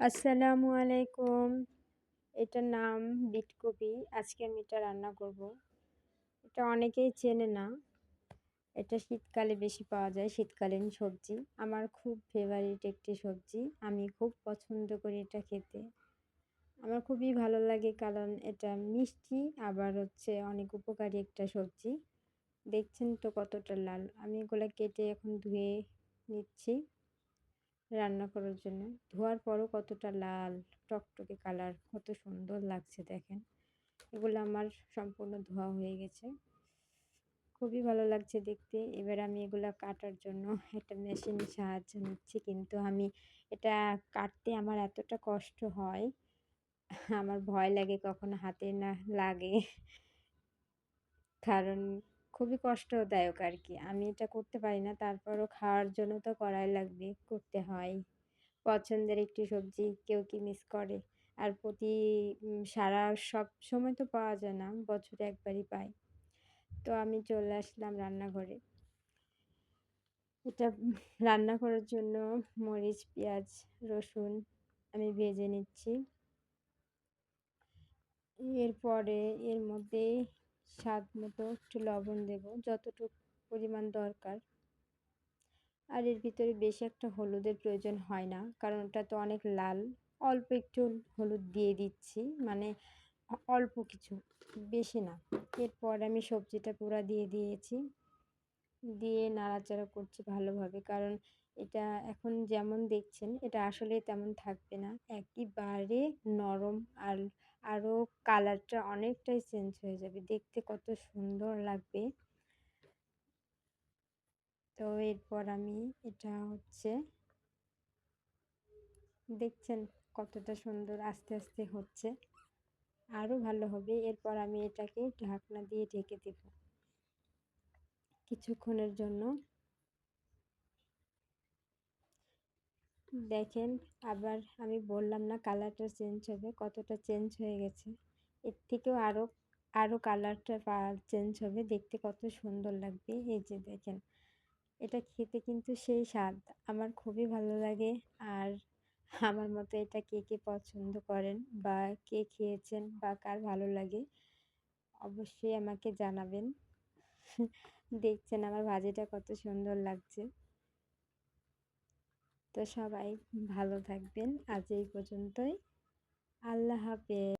আসসালামু আলাইকুম। এটার নাম বিটকপি। আজকে আমি এটা রান্না করব। এটা অনেকেই চেনে না। এটা শীতকালে বেশি পাওয়া যায়, শীতকালীন সবজি। আমার খুব ফেভারিট একটি সবজি। আমি খুব পছন্দ করি এটা খেতে। আমার খুবই ভালো লাগে কারণ এটা মিষ্টি, আবার হচ্ছে অনেক উপকারী একটা সবজি। দেখছেন তো কতটা লাল। আমি এগুলো কেটে এখন ধুয়ে নিচ্ছি। রান্না করার জন্য। ধোয়ার পরও কতটা লাল, টকটকে কালার, কত সুন্দর লাগছে দেখেন। এগুলো আমার সম্পূর্ণ ধোয়া হয়ে গেছে। খুবই ভালো লাগছে দেখতে। এবার আমি এগুলো কাটার জন্য একটা মেশিন সাহায্য নিচ্ছি। কিন্তু আমি এটা কাটতে আমার এতটা কষ্ট হয়, আমার ভয় লাগে কখনো হাতে না লাগে। কারণ খুবই কষ্টদায়ক আর কি আমি এটা করতে পারি না, তারপরও খাওয়ার জন্য তো করাই লাগবে, করতে হয়। পছন্দের একটি সবজি কেউ কি মিস করে। আর প্রতি সারা সব সময় তো পাওয়া যায় না, বছরে একবারই পাই। তো আমি চলে আসলাম রান্নাঘরে। এটা রান্না করার জন্য মরিচ, পেঁয়াজ, রসুন আমি ভেজে নিচ্ছি। এরপরে এর মধ্যে স্বাদ মতো একটু লবণ দেব, যতটুকু পরিমাণ দরকার। আর এর ভিতরে বেশি একটা হলুদের প্রয়োজন হয় না, কারণ ওটা তো অনেক লাল। অল্প একটু হলুদ দিয়ে দিচ্ছি মানে অল্প কিছু, বেশি না। এরপর আমি সবজিটা পুরা দিয়ে দিয়েছি। দিয়ে নাড়াচাড়া করছি ভালোভাবে। কারণ এটা এখন যেমন দেখছেন, এটা আসলে তেমন থাকবে না। একেবারে নরম আর আরও কালারটা অনেকটাই চেঞ্জ হয়ে যাবে। দেখতে কত সুন্দর লাগবে। তো এরপর আমি এটা হচ্ছে দেখছেন কতটা সুন্দর আস্তে আস্তে হচ্ছে। আরও ভালো হবে। এরপর আমি এটাকে ঢাকনা দিয়ে ঢেকে দেব। কিছুক্ষণের জন্য। দেখেন, আবার আমি বললাম না কালারটা চেঞ্জ হবে, কতটা চেঞ্জ হয়ে গেছে। এর থেকেও আরও আরও কালারটা চেঞ্জ হবে, দেখতে কত সুন্দর লাগবে। এই যে দেখেন, এটা খেতে কিন্তু সেই স্বাদ। আমার খুবই ভালো লাগে, আর আমার মতো এটা কে কে পছন্দ করেন বা কে খেয়েছেন বা কার ভালো লাগে, অবশ্যই আমাকে জানাবেন। দেখছেন আমার ভাজিটা কত সুন্দর লাগছে। তো সবাই ভালো থাকবেন। আজ এই পর্যন্তই। আল্লাহ হাফেজ।